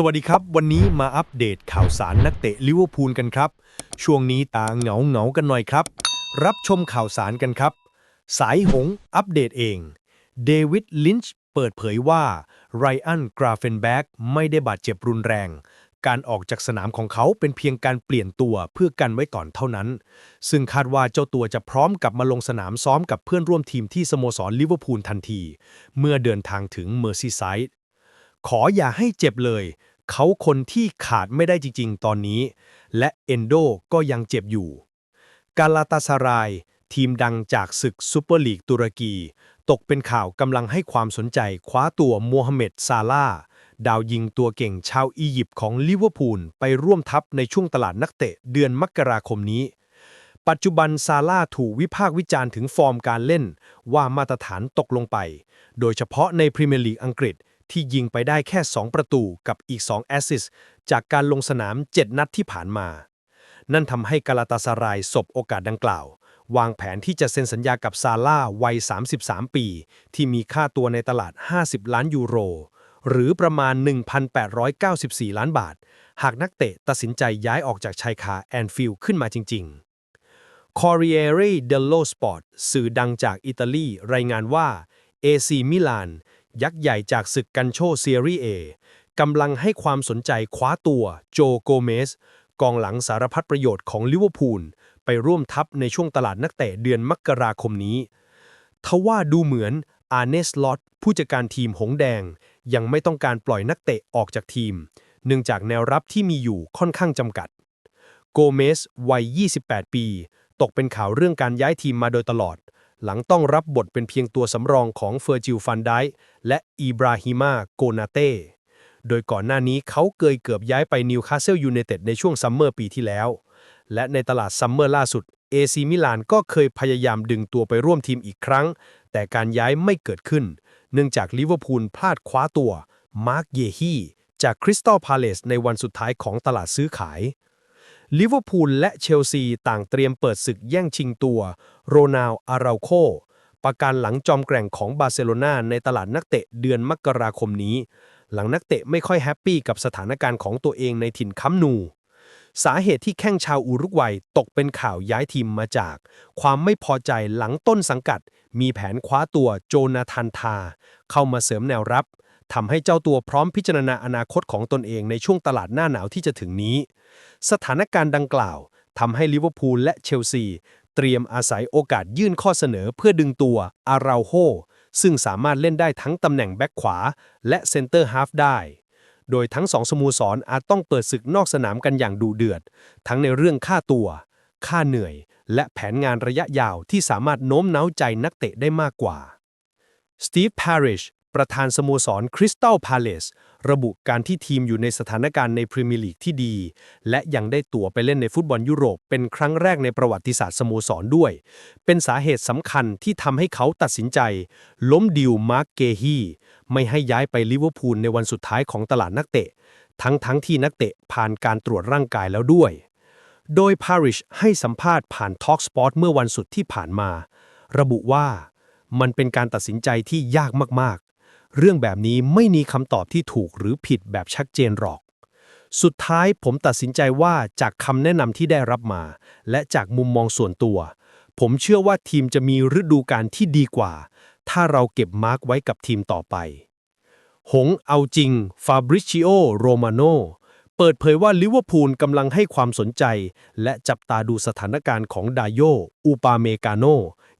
สวัสดีครับ วันนี้มาอัปเดตข่าวสารนักเตะลิเวอร์พูลกันครับ ช่วงนี้ตาเหงาเหงากันหน่อยครับ รับชมข่าวสารกันครับ สายหงอัปเดตเอง เดวิดลินช์เปิดเผยว่าไรอันกราเฟนแบ็กไม่ได้บาดเจ็บรุนแรง การออกจากสนามของเขาเป็นเพียงการเปลี่ยนตัวเพื่อกันไว้ก่อนเท่านั้น ซึ่งคาดว่าเจ้าตัวจะพร้อมกลับมาลงสนามซ้อมกับเพื่อนร่วมทีมที่สโมสรลิเวอร์พูลทันที เมื่อเดินทางถึงเมอร์ซีไซด์ขออย่าให้เจ็บเลย เขาคนที่ขาดไม่ได้จริง ๆ ตอนนี้ และเอนโดก็ยังเจ็บอยู่ กาลาตาสาราย ทีมดังจากศึกซูเปอร์ลีกตุรกี ตกเป็นข่าวกำลังให้ความสนใจคว้าตัวมูฮัมเหม็ดซาลาดาวยิงตัวเก่งชาวอียิปต์ของลิเวอร์พูลไปร่วมทัพในช่วงตลาดนักเตะเดือนมกราคมนี้ ปัจจุบันซาร่าถูกวิพากษ์วิจารณ์ถึงฟอร์มการเล่นว่ามาตรฐานตกลงไป โดยเฉพาะในพรีเมียร์ลีกอังกฤษ ที่ยิงไปได้แค่ 2 ประตูกับอีก 2 แอสซิสจากการลงสนาม 7 นัดที่ผ่านมา นั่นทำให้กาลาตาสารายสบโอกาสดังกล่าว วางแผนที่จะเซ็นสัญญากับซาร่าวัย 33 ปี ที่มีค่าตัวในตลาด 50 ล้านยูโร หรือประมาณ 1,894 ล้านบาท หากนักเตะตัดสินใจย้ายออกจากชายคาแอนฟิลด์ขึ้นมาจริง ๆ Corriere dello Sport สื่อดังจากอิตาลี รายงานว่า AC มิลาน ยักษ์ใหญ่จากศึกกันโชเซียรีเอกำลังให้ความสนใจคว้าตัวโจโกเมส กองหลังสารพัดประโยชน์ของลิเวอร์พูล ไปร่วมทัพในช่วงตลาดนักเตะเดือนมกราคมนี้ทว่าดูเหมือนอาร์เนสลอตผู้จัดการทีมหงแดง ยังไม่ต้องการปล่อยนักเตะออกจากทีม เนื่องจากแนวรับที่มีอยู่ค่อนข้างจำกัด โกเมสวัย 28 ปี ตกเป็นข่าวเรื่องการย้ายทีมมาโดยตลอด หลังต้องรับบทเป็นเพียงตัวสำรองของเฟอร์จิลฟันไดและอีบราฮิมาโกนาเต้โดยก่อนหน้านี้เขาเคยเกือบย้ายไปนิวคาสเซิลยูไนเต็ดในช่วงซัมเมอร์ปีที่แล้ว และในตลาดซัมเมอร์ล่าสุดเอซีมิลานก็เคยพยายามดึงตัวไปร่วมทีมอีกครั้ง แต่การย้ายไม่เกิดขึ้น เนื่องจากลิเวอร์พูลพลาดคว้าตัว มาร์กเยฮีจากคริสตัลพาเลสในวันสุดท้ายของตลาดซื้อขาย ลิเวอร์พูลและเชลซีต่างเตรียมเปิดศึกแย่งชิงตัว โรนัลอาราโค ประการหลังจอมแกร่งของบาร์เซโลนาในตลาดนักเตะเดือนมกราคมนี้ หลังนักเตะไม่ค่อยแฮปปี้กับสถานการณ์ของตัวเองในถิ่นคัมนู สาเหตุที่แข้งชาวอุรุกวัยตกเป็นข่าวย้ายทีมมาจาก ความไม่พอใจหลังต้นสังกัด มีแผนคว้าตัวโจนาธานทา เข้ามาเสริมแนวรับ ทำให้เจ้าตัวพร้อมพิจารณาอนาคตของตนเองในช่วงตลาดหน้าหนาวที่จะถึงนี้ สถานการณ์ดังกล่าวทำให้ลิเวอร์พูลและเชลซี เตรียมอาศัยโอกาสยื่นข้อเสนอเพื่อดึงตัวอาราโฮซึ่งสามารถเล่นได้ทั้งตำแหน่งแบ็คขวา และเซนเตอร์ฮาฟได้ โดยทั้งสองสโมสรอาจต้องเปิดศึกนอกสนามกันอย่างดูเดือด ทั้งในเรื่องค่าตัว ค่าเหนื่อย และแผนงานระยะยาวที่สามารถโน้มน้าวใจนักเตะได้มากกว่าสตีฟพาริช ประธานสโมสรคริสตัลพาเลสระบุการที่ทีมอยู่ในสถานการณ์ในพรีเมียร์ลีกที่ดี และยังได้ตั๋วไปเล่นในฟุตบอลยุโรป เป็นครั้งแรกในประวัติศาสตร์สโมสรด้วย เป็นสาเหตุสำคัญที่ทำให้เขาตัดสินใจ ล้มดิวมาร์กเกฮีไม่ให้ย้ายไปลิเวอร์พูลในวันสุดท้ายของตลาดนักเตะ ทั้งทั้งที่นักเตะผ่านการตรวจร่างกายแล้วด้วย โดย Parish ให้สัมภาษณ์ผ่าน Talksport เมื่อวันศุกร์ที่ผ่านมา ระบุว่ามันเป็นการตัดสินใจที่ยากมาก เรื่องแบบนี้ไม่มีคำตอบที่ถูกหรือผิดแบบชัดเจนหรอก สุดท้ายผมตัดสินใจว่าจากคำแนะนำที่ได้รับมา และจากมุมมองส่วนตัว ผมเชื่อว่าทีมจะมีฤดูกาลที่ดีกว่า ถ้าเราเก็บมาร์กไว้กับทีมต่อไป หงเอาจริงฟาบริชิโอโรมาโน เปิดเผยว่าลิเวอร์พูลกำลังให้ความสนใจ และจับตาดูสถานการณ์ของดาโยอูปาเมกาโน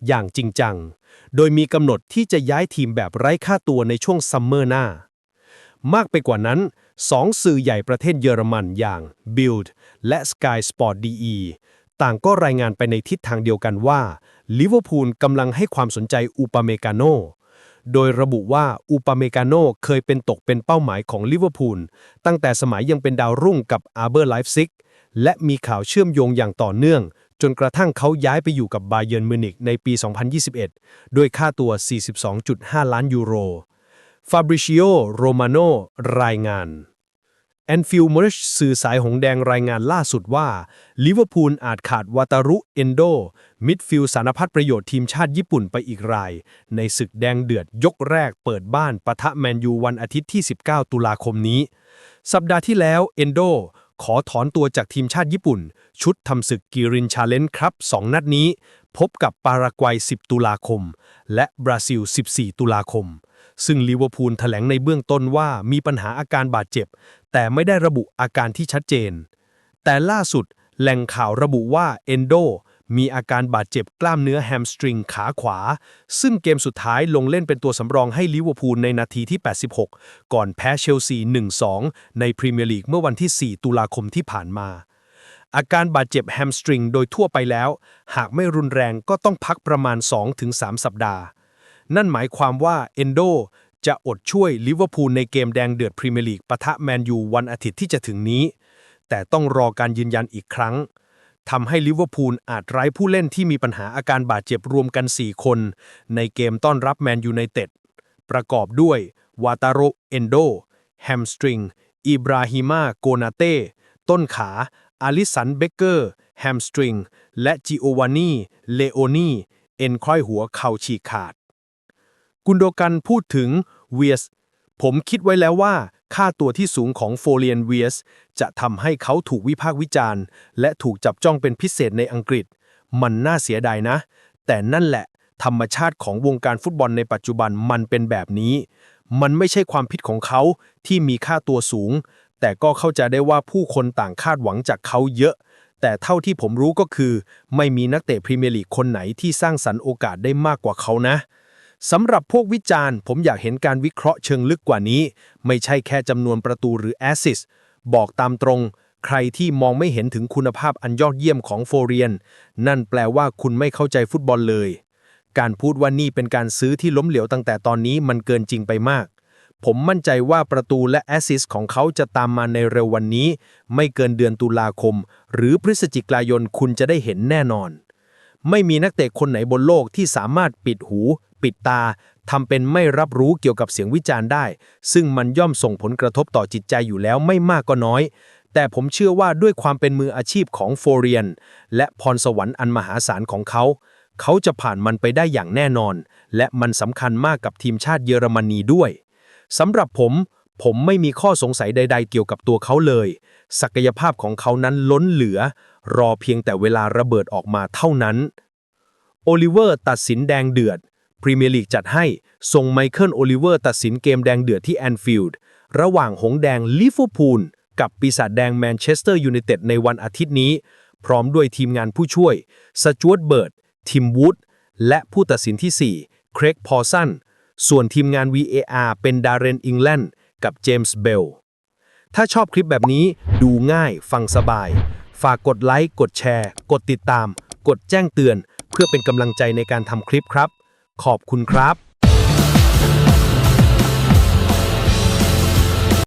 อย่างจริงจัง โดยมีกำหนดที่จะย้ายทีมแบบไร้ค่าตัวในช่วงซัมเมอร์หน้า มากไปกว่านั้นสองสื่อใหญ่ประเทศเยอรมันอย่าง Bild และ Sky Sport DE ต่างก็รายงานไปในทิศทางเดียวกันว่าลิเวอร์พูลกำลังให้ความสนใจอูปาเมกาโน โดยระบุว่าอูปาเมกาโนเคยเป็นตกเป็นเป้าหมายของลิเวอร์พูลตั้งแต่สมัยยังเป็นดาวรุ่งกับอาร์เบอร์ไลฟ์ซิกและมีข่าวเชื่อมโยงอย่างต่อเนื่อง จนกระทั่งเขาย้ายไปอยู่กับบาเยิร์นมิวนิกในปี 2021 ด้วยค่าตัว 42.5 ล้านยูโรฟาบริชิโอ โรมาโนรายงาน แอนฟิลด์มอริชสื่อสายหงแดงรายงานล่าสุดว่าลิเวอร์พูลอาจขาดวาตารุเอนโด มิดฟิลด์สารพัดประโยชน์ทีมชาติญี่ปุ่นไปอีกราย ในศึกแดงเดือดยกแรกเปิดบ้านปะทะแมนยูวันอาทิตย์ที่ 19 ตุลาคมนี้ สัปดาห์ที่แล้วเอนโด ขอถอนตัวจากทีมชาติญี่ปุ่น ชุดทำศึกกีรินชาเลนจ์ครับ 2 นัดนี้ พบกับปารากวัย 10 ตุลาคม และบราซิล 14 ตุลาคม ซึ่งลิเวอร์พูลแถลงในเบื้องต้นว่ามีปัญหาอาการบาดเจ็บ แต่ไม่ได้ระบุอาการที่ชัดเจน แต่ล่าสุดแหล่งข่าวระบุว่าเอนโด มีอาการบาดเจ็บกล้ามเนื้อแฮมสตริงขาขวา ซึ่งเกมสุดท้ายลงเล่นเป็นตัวสำรองให้ลิเวอร์พูลในนาทีที่ 86 ก่อนแพ้เชลซี 1-2 ในพรีเมียร์ลีกเมื่อวันที่ 4 ตุลาคมที่ผ่านมา อาการบาดเจ็บแฮมสตริงโดยทั่วไปแล้ว หากไม่รุนแรงก็ต้องพักประมาณ 2-3 สัปดาห์ นั่นหมายความว่าเอนโดจะอดช่วยลิเวอร์พูลในเกมแดงเดือดพรีเมียร์ลีกปะทะแมนยูวันอาทิตย์ที่จะถึงนี้ แต่ต้องรอการยืนยันอีกครั้ง ทำให้ลิเวอร์พูลอาจไร้ผู้เล่นที่มีปัญหาอาการบาดเจ็บรวมกัน 4 คน ในเกมต้อนรับแมนยูไนเต็ด ประกอบด้วยวาตาโรเอนโดแฮมสตริงอิบราฮิมาโกนาเต้ ต้นขาอาลิสันเบเกอร์ แฮมสตริง และจิโอวานีเลโอนีเอ็นคล้อยหัวเข่าฉีกขาด กุนโดกันพูดถึงเวียส ผมคิดไว้แล้วว่า ค่าตัวที่สูงของโฟเลียนเวียสจะทำให้เขาถูกวิพากษ์วิจารณ์ และถูกจับจ้องเป็นพิเศษในอังกฤษ มันน่าเสียดายนะ แต่นั่นแหละ ธรรมชาติของวงการฟุตบอลในปัจจุบันมันเป็นแบบนี้ มันไม่ใช่ความผิดของเขาที่มีค่าตัวสูง แต่ก็เข้าใจได้ว่าผู้คนต่างคาดหวังจากเขาเยอะ แต่เท่าที่ผมรู้ก็คือ ไม่มีนักเตะพรีเมียร์ลีกคนไหนที่สร้างสรรค์โอกาสได้มากกว่าเขานะ สำหรับพวกวิจารณ์ ผมอยากเห็นการวิเคราะห์เชิงลึกกว่านี้ ไม่ใช่แค่จำนวนประตูหรือแอสซิสบอกตามตรง ใครที่มองไม่เห็นถึงคุณภาพอันยอดเยี่ยมของโฟเรียน นั่นแปลว่าคุณไม่เข้าใจฟุตบอลเลย การพูดว่านี่เป็นการซื้อที่ล้มเหลวตั้งแต่ตอนนี้มันเกินจริงไปมาก ผมมั่นใจว่าประตูและแอสซิสของเขาจะตามมาในเร็ววันนี้ ไม่เกินเดือนตุลาคม หรือพฤศจิกายนคุณจะได้เห็นแน่นอน ไม่มีนักเตะคนไหนบนโลกที่สามารถปิดหู ปิดตาทำเป็นไม่รับรู้เกี่ยวกับเสียงวิจารณ์ได้ ซึ่งมันย่อมส่งผลกระทบต่อจิตใจอยู่แล้วไม่มากก็น้อย แต่ผมเชื่อว่าด้วยความเป็นมืออาชีพของโฟเรียน และพรสวรรค์อันมหาศาลของเขา เขาจะผ่านมันไปได้อย่างแน่นอน และมันสำคัญมากกับทีมชาติเยอรมนีด้วยสำหรับผมผมไม่มีข้อสงสัยใด ๆ เกี่ยวกับตัวเขาเลย ศักยภาพของเขานั้นล้นเหลือ รอเพียงแต่เวลาระเบิดออกมาเท่านั้น โอลิเวอร์ตัดสินแดงเดือด พรีเมียร์ลีกจัดให้ส่งไมเคิลโอลิเวอร์ตัดสินเกมแดงเดือดที่แอนฟิลด์ระหว่างหงแดงลิเวอร์พูลกับปีศาจแดงแมนเชสเตอร์ยูไนเต็ดในวันอาทิตย์นี้ พร้อมด้วยทีมงานผู้ช่วยสจวตเบิร์ดทิมวูดและผู้ตัดสินที่ 4 เครกพอสันส่วนทีมงาน VAR เป็นดาร์เรนอิงแลนด์กับเจมส์เบลถ้าชอบคลิปแบบนี้ดูง่ายฟังสบาย ฝากกดไลค์ กดแชร์ กดติดตาม กดแจ้งเตือน เพื่อเป็นกำลังใจในการทำคลิปครับ ขอบคุณครับ